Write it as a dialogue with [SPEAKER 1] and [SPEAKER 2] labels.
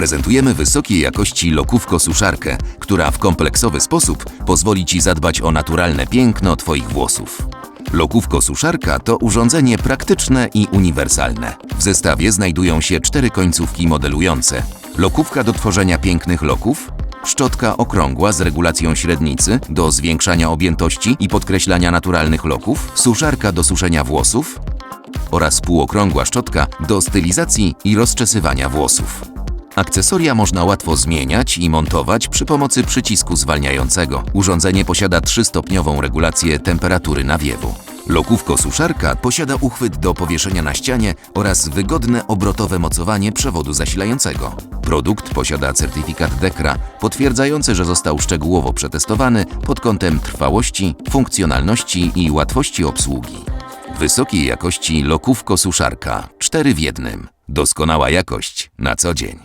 [SPEAKER 1] Prezentujemy wysokiej jakości lokówko-suszarkę, która w kompleksowy sposób pozwoli Ci zadbać o naturalne piękno Twoich włosów. Lokówko-suszarka to urządzenie praktyczne i uniwersalne. W zestawie znajdują się cztery końcówki modelujące. Lokówka do tworzenia pięknych loków, szczotka okrągła z regulacją średnicy do zwiększania objętości i podkreślania naturalnych loków, suszarka do suszenia włosów oraz półokrągła szczotka do stylizacji i rozczesywania włosów. Akcesoria można łatwo zmieniać i montować przy pomocy przycisku zwalniającego. Urządzenie posiada trzystopniową regulację temperatury nawiewu. Lokówko-suszarka posiada uchwyt do powieszenia na ścianie oraz wygodne obrotowe mocowanie przewodu zasilającego. Produkt posiada certyfikat DEKRA potwierdzający, że został szczegółowo przetestowany pod kątem trwałości, funkcjonalności i łatwości obsługi. Wysokiej jakości lokówko-suszarka 4 w jednym. Doskonała jakość na co dzień.